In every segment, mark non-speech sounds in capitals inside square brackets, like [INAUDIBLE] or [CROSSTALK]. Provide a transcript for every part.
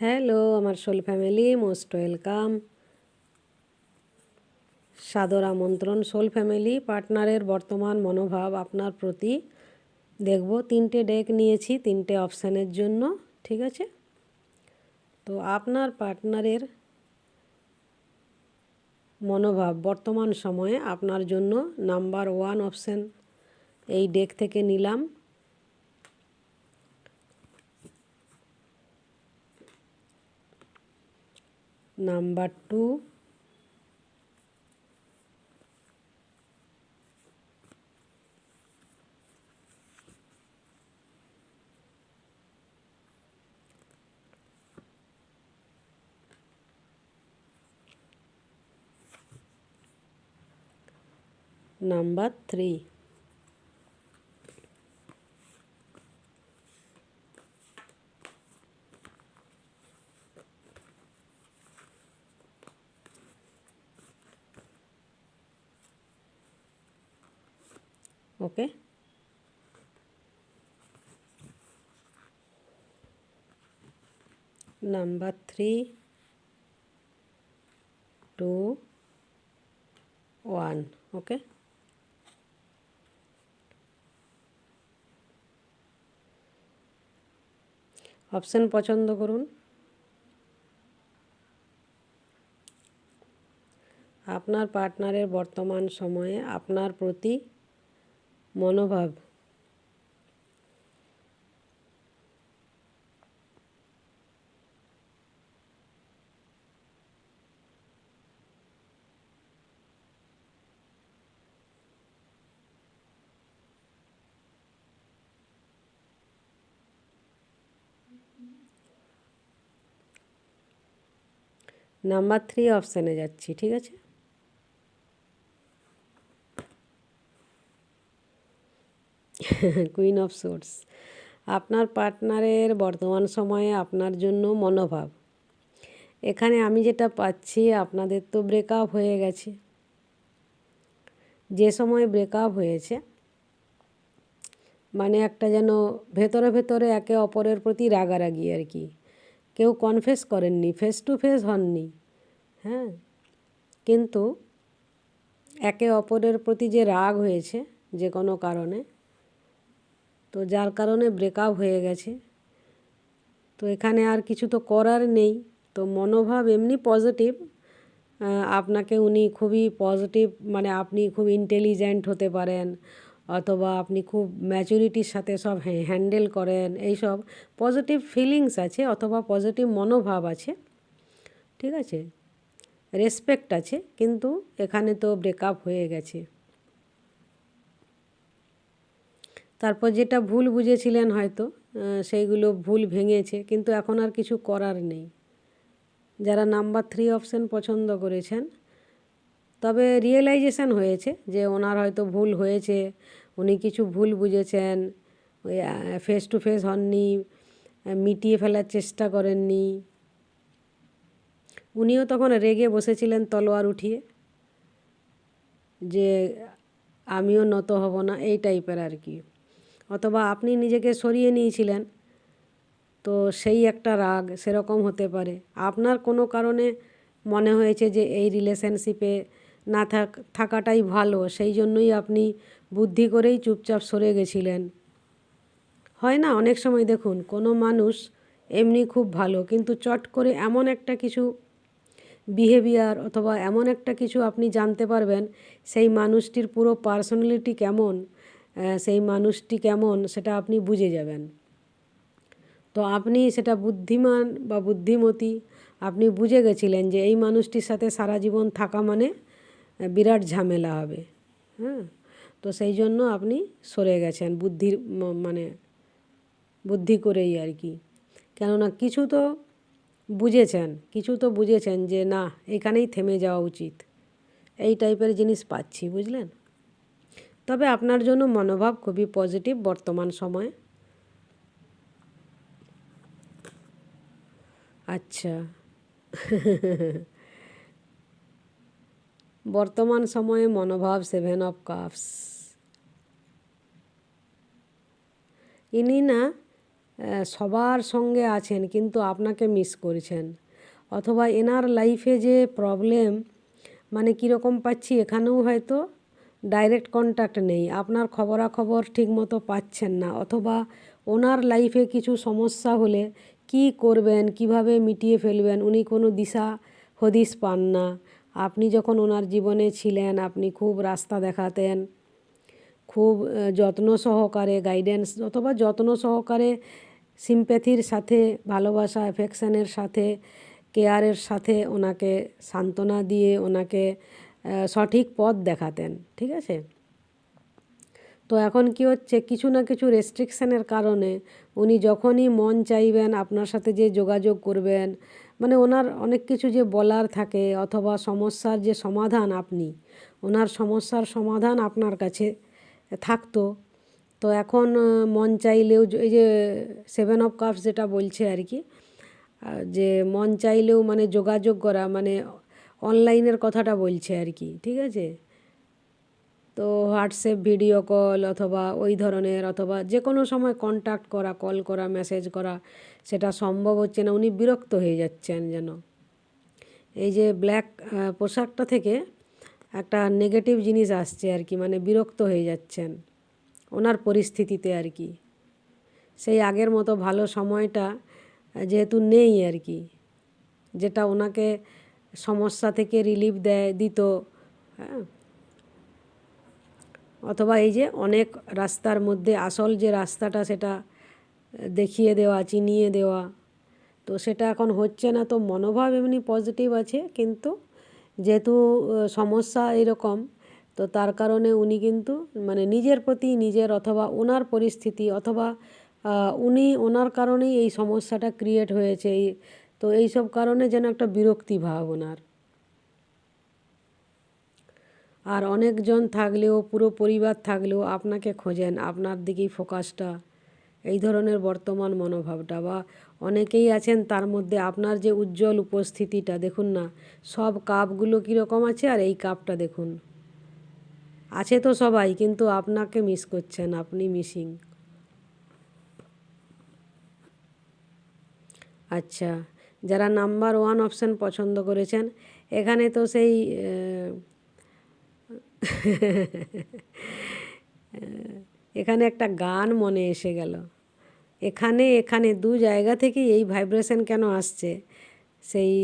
Hello, আমার soul family, most welcome. সাদর আমন্ত্রণ, সোল ফ্যামিলি, পার্টনারের বর্তমান মনোভাব আপনার প্রতি। দেখব, তিনটে ডেক নিয়েছি, তিনটে অপশানের জন্য, ঠিক আছে? তো আপনার পার্টনারের মনোভাব বর্তমান সময়ে আপনার জন্য নাম্বার ওয়ান অপশান এই ডেক থেকে নিলাম। Number two number three okay? Number three, two, one, okay? Option পছন্দ করুন। আপনার পার্টনারের বর্তমান সময়ে আপনার প্রতি মনোভাব। নাম্বার থ্রি অপশানে যাচ্ছি ঠিক আছে? কুইন অফ সোর্স আপনার পার্টনারের বর্তমান সময়ে আপনার জন্য মনোভাব। এখানে আমি যেটা পাচ্ছি, আপনাদের তো ব্রেকআপ হয়ে গেছে। যে সময় ব্রেকআপ হয়েছে মানে একটা যেন ভেতরে ভেতরে একে অপরের প্রতি রাগারাগি আর কি। কেউ কনফেস করেননি ফেস টু ফেস হননি হ্যাঁ? কিন্তু একে অপরের প্রতি যে রাগ হয়েছে, যে কোনো কারণে তো যার কারণে ব্রেকআপ হয়ে গেছে। তো এখানে আর কিছু তো করার নেই। তো মনোভাব এমনি পজিটিভ আপনাকে উনি খুবই পজিটিভ মানে আপনি খুব ইন্টেলিজেন্ট হতে পারেন, অথবা আপনি খুব ম্যাচুরিটির সাথে সব হ্যান্ডেল করেন, এইসব পজিটিভ ফিলিংস আছে অথবা পজিটিভ মনোভাব আছে। ঠিক আছে? রেসপেক্ট আছে, কিন্তু এখানে তো ব্রেকআপ হয়ে গেছে। তারপর যেটা ভুল বুঝেছিলেন হয়তো সেইগুলো ভুল ভেঙেছে, কিন্তু এখন আর কিছু করার নেই। যারা নাম্বার থ্রি অপশান পছন্দ করেছেন, তবে রিয়েলাইজেশান হয়েছে যে ওনার হয়তো ভুল হয়েছে, উনি কিছু ভুল বুঝেছেন, ওই ফেস টু ফেস হননি, মিটিয়ে ফেলার চেষ্টা করেননি। উনিও তখন রেগে বসেছিলেন তলোয়ার উঠিয়ে, যে আমিও নত হব না, এই টাইপের আর কি। অথবা আপনি নিজেকে সরিয়ে নিয়েছিলেন, তো সেই একটা রাগ সেরকম হতে পারে। আপনার কোনো কারণে মনে হয়েছে যে এই রিলেশনশিপে না থাক, থাকাটাই ভালো, সেই জন্যই আপনি বুদ্ধি করেই চুপচাপ সরে গেছিলেন। হয় না? অনেক সময় দেখুন, কোনো মানুষ এমনি খুব ভালো, কিন্তু চট করে এমন একটা কিছু বিহেভিয়ার অথবা এমন একটা কিছু আপনি জানতে পারবেন, সেই মানুষটির পুরো পার্সোনালিটি কেমন সেই মানুষটি কেমন সেটা আপনি বুঝে যাবেন। তো আপনি সেটা বুদ্ধিমান বা বুদ্ধিমতী, আপনি বুঝে গেছিলেন যে এই মানুষটির সাথে সারা জীবন থাকা মানে বিরাট ঝামেলা হবে। হ্যাঁ? তো সেই জন্য আপনি সরে গেছেন বুদ্ধির মানে বুদ্ধি করেই আর কি। কেননা কিছু তো বুঝেছেন, কিছু তো বুঝেছেন যে না, এখানেই থেমে যাওয়া উচিত। এই টাইপের জিনিস পাচ্ছি, বুঝলেন? তবে আপনার জন্য মনোভাব খুবই পজিটিভ বর্তমান সময়ে। আচ্ছা। বর্তমান সময়ে মনোভাব সেভেন অফ কাপস ইনি না সবার সঙ্গে আছেন কিন্তু আপনাকে মিস করছেন। অথবা এনার লাইফে যে প্রবলেম মানে কীরকম পাচ্ছি এখানেও হয়তো ডাইরেক্ট কন্ট্যাক্ট নেই। আপনার খবরাখবর ঠিকমতো পাচ্ছেন না অথবা ওনার লাইফে কিছু সমস্যা হলে কি করবেন, কীভাবে মিটিয়ে ফেলবেন, উনি কোনো দিশা হদিশ পান না। আপনি যখন ওনার জীবনে ছিলেন, আপনি খুব রাস্তা দেখাতেন, খুব যত্ন সহকারে গাইডেন্স অথবা যত্ন সহকারে সিম্প্যাথির সাথে, ভালোবাসা অ্যাফেকশানের সাথে কেয়ারের সাথে ওনাকে সান্ত্বনা দিয়ে, ওনাকে সঠিক পথ দেখাতেন, ঠিক আছে? তো এখন কি হচ্ছে? কিছু না কিছু রেস্ট্রিকশানের কারণে উনি যখনই মন চাইবেন, আপনার সাথে যে যোগাযোগ করবেন মানে ওনার অনেক কিছু যে বলার থাকে অথবা সমস্যার যে সমাধান আপনি, ওনার সমস্যার সমাধান আপনার কাছে থাকতো। তো এখন মন চাইলেও এই যে সেভেন অফ কাপস যেটা বলছে আর কি যে মন চাইলেও মানে যোগাযোগ করা মানে অনলাইনের কথাটা বলছে আর কি, ঠিক আছে? তো হোয়াটসঅ্যাপ ভিডিও কল অথবা ওই ধরনের অথবা যে কোনো সময় কন্ট্যাক্ট করা কল করা মেসেজ করা, সেটা সম্ভব হচ্ছে না, উনি বিরক্ত হয়ে যাচ্ছেন যেন। এই যে ব্ল্যাক পোশাকটা থেকে একটা নেগেটিভ জিনিস আসছে আর কি মানে বিরক্ত হয়ে যাচ্ছেন ওনার পরিস্থিতিতে আর কি। সেই আগের মতো ভালো সময়টা যেহেতু নেই আর কি, যেটা ওনাকে সমস্যা থেকে রিলিফ দেয়, দিত হ্যাঁ? অথবা এই যে অনেক রাস্তার মধ্যে আসল যে রাস্তাটা সেটা দেখিয়ে দেওয়া, চিনিয়ে দেওয়া, তো সেটা এখন হচ্ছে না, তো মনোভাব এমনি পজিটিভ আছে, কিন্তু যেহেতু সমস্যা এরকম, তো তার কারণে উনি কিন্তু মানে নিজের প্রতি নিজের অথবা ওনার পরিস্থিতি অথবা উনি ওনার কারণেই এই সমস্যাটা ক্রিয়েট হয়েছে, এই তো এইসব কারণে যেন একটা বিরক্তি ভাব ওনার আর অনেকজন থাকলেও, পুরো পরিবার থাকলেও আপনাকে খোঁজেন, আপনার দিকেই ফোকাসটা, এই ধরনের বর্তমান মনোভাবটা বা অনেকেই আছেন তার মধ্যে আপনার যে উজ্জ্বল উপস্থিতিটা, দেখুন না, সব কাপগুলো কীরকম আছে আর এই কাপটা দেখুন। আছে তো সবাই, কিন্তু আপনাকে মিস করছেন, আপনি মিসিং আচ্ছা যারা নাম্বার ওয়ান অপশান পছন্দ করেছেন, এখানে তো সেই এখানে একটা গান মনে এসে গেল। এখানে এখানে দু জায়গা থেকে এই ভাইব্রেশন কেন আসছে? সেই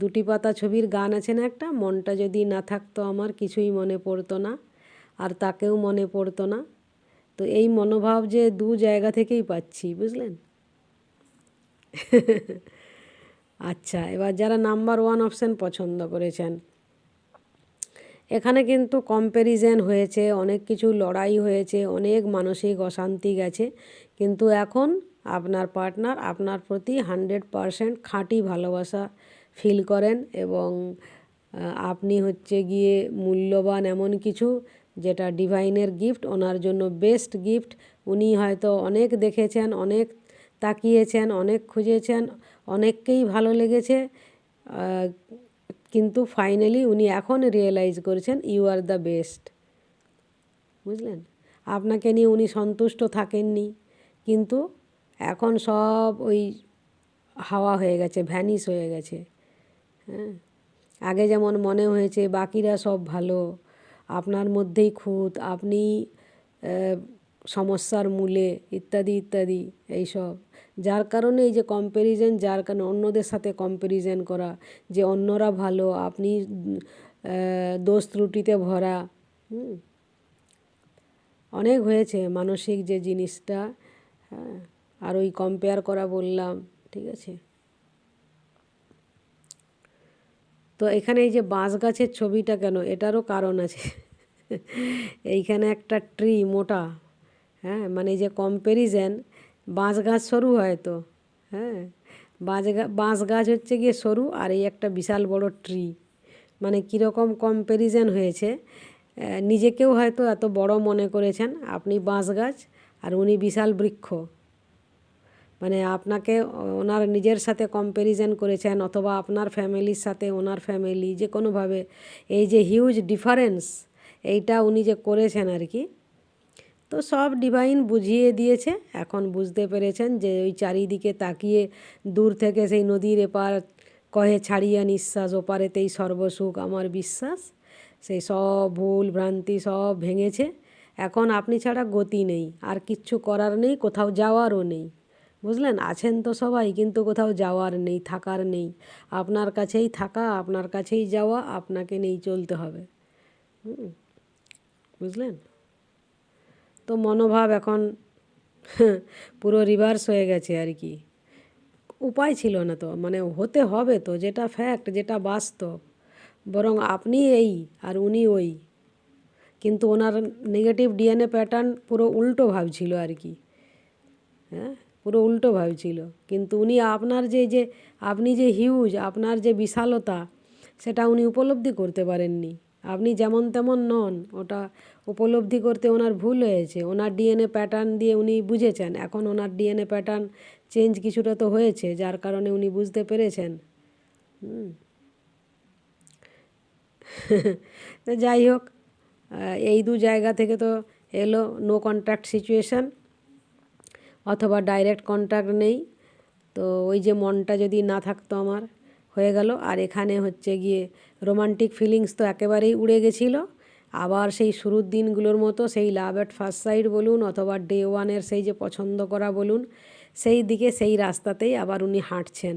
দুটি পাতা ছবির গান আছে না একটা? মনটা যদি না থাকতো আমার, কিছুই মনে পড়তো না, আর তাকেও মনে পড়তো না। তো এই মনোভাব যে দু জায়গা থেকেই পাচ্ছি, বুঝলেন? [LAUGHS] আচ্ছা এবার যারা নাম্বার ওয়ান অপশান পছন্দ করেছেন। এখানে কিন্তু কম্প্যারিজেন হয়েছে, অনেক কিছু লড়াই হয়েছে, অনেক মানসিক অশান্তি গেছে, কিন্তু এখন আপনার পার্টনার আপনার প্রতি হান্ড্রেড পারসেন্ট খাঁটি ভালোবাসা ফিল করেন এবং আপনি হচ্ছে গিয়ে মূল্যবান এমন কিছু যেটা ডিভাইনের গিফট ওনার জন্য বেস্ট গিফট উনি হয়তো অনেক দেখেছেন, অনেক তাকিয়েছেন, অনেক খুঁজেছেন অনেককেই ভালো লেগেছে। কিন্তু ফাইনালি উনি এখন রিয়েলাইজ করেছেন ইউ আর দ্য বেস্ট বুঝলেন? আপনাকে নিয়ে উনি সন্তুষ্ট থাকেননি, কিন্তু এখন সব ওই হাওয়া হয়ে গেছে ভ্যানিস হয়ে গেছে। হ্যাঁ? আগে যেমন মনে হয়েছে, বাকিরা সব ভালো, আপনার মধ্যেই খুঁত, আপনি সমস্যার মূলে ইত্যাদি ইত্যাদি, এইসব। যার কারণে এই যে কম্প্যারিজন যার কারণে অন্যদের সাথে কম্প্যারিজন করা, যে অন্যরা ভালো, আপনি দোষ ত্রুটিতে ভরা অনেক হয়েছে মানসিক যে জিনিসটা হ্যাঁ আর ওই কম্পেয়ার করা বললাম, ঠিক আছে? তো এখানে এই যে বাঁশ গাছের ছবিটা কেন? এটারও কারণ আছে। [LAUGHS] এইখানে একটা ট্রি মোটা। হ্যাঁ মানে যে কম্প্যারিজেন বাঁশ গাছ সরু হয় তো হ্যাঁ বাঁশ বাঁশ গাছ হচ্ছে গিয়ে সরু আর এই একটা বিশাল বড় ট্রি মানে কীরকম কম্প্যারিজেন হয়েছে? নিজেকেও হয়তো এত বড় মনে করেছেন আপনি বাঁশ গাছ আর উনি বিশাল বৃক্ষ। মানে আপনাকে ওনার নিজের সাথে কম্প্যারিজন করেছেন অথবা আপনার ফ্যামিলির সাথে ওনার ফ্যামিলি যে কোনোভাবে, এই যে হিউজ ডিফারেন্স এইটা উনি যে করেছেন আর কি তো সব ডিভাইন বুঝিয়ে দিয়েছে। এখন বুঝতে পেরেছেন যে ওই চারিদিকে তাকিয়ে দূর থেকে সেই নদীর এপার কহে, ছাড়িয়া নিঃশ্বাস, ওপারেতেই সর্বসুখ আমার বিশ্বাস। সেই সব ভুল ভ্রান্তি সব ভেঙেছে। এখন আপনি ছাড়া গতি নেই, আর কিচ্ছু করার নেই, কোথাও যাওয়ারও নেই। বুঝলেন? আছেন তো সবাই, কিন্তু কোথাও যাওয়ার নেই, থাকার নেই। আপনার কাছেই থাকা, আপনার কাছেই যাওয়া, আপনাকে নেই চলতে হবে। বুঝলেন? তো মনোভাব এখন [LAUGHS] পুরো রিভার্স হয়ে গেছে আর কি। উপায় ছিল না তো মানে হতে হবে তো, যেটা ফ্যাক্ট যেটা বাস্তব। বরং আপনি এই আর উনি ওই। কিন্তু ওনার নেগেটিভ ডিএনএ প্যাটার্ন পুরো উল্টো ভাবছিল আর কি। হ্যাঁ? পুরো উল্টো ভাবছিল কিন্তু উনি আপনার যে যে, আপনি যে হিউজ আপনার যে বিশালতা, সেটা উনি উপলব্ধি করতে পারেননি। আপনি যেমন তেমন নন, ওটা উপলব্ধি করতে ওনার ভুল হয়েছে। ওনার ডিএনএ প্যাটার্ন দিয়ে উনি বুঝেছেন। এখন ওনার ডিএনএ প্যাটার্ন চেঞ্জ কিছুটা তো হয়েছে, যার কারণে উনি বুঝতে পেরেছেন। [LAUGHS] তো যাই হোক এই দু জায়গা থেকে তো এলো নো কন্ট্যাক্ট সিচুয়েশান অথবা ডাইরেক্ট কন্ট্যাক্ট নেই। তো ওই যে মনটা যদি না থাকতো আমার হয়ে গেল। আর এখানে হচ্ছে গিয়ে রোমান্টিক ফিলিংস তো একেবারেই উড়ে গেছিল। আবার সেই শুরুর দিনগুলোর মতো সেই লাভ অ্যাট ফার্স্ট সাইড বলুন অথবা ডে ওয়ানের সেই যে পছন্দ করা বলুন, সেই দিকে সেই রাস্তাতেই আবার উনি হাঁটছেন।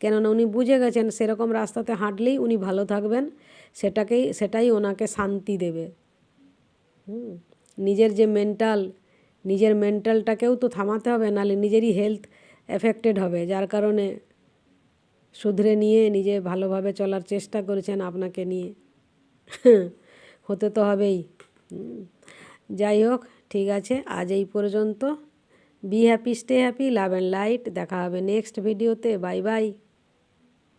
কেননা উনি বুঝে গেছেন সেরকম রাস্তাতে হাঁটলেই উনি ভালো থাকবেন, সেটাকেই, সেটাই ওনাকে শান্তি দেবে। হুম, নিজের যে মেন্টাল নিজের মেন্টালটাকেও তো থামাতে হবে নাহলে নিজেরই হেলথ এফেক্টেড হবে। যার কারণে শুধরে নিয়ে নিজে ভালোভাবে চলার চেষ্টা করেছেন আপনাকে নিয়ে। হতে তো হবেই। যাই হোক, ঠিক আছে, আজ এই পর্যন্ত। Be happy stay happy love and light দেখা হবে নেক্সট ভিডিওতে বাই বাই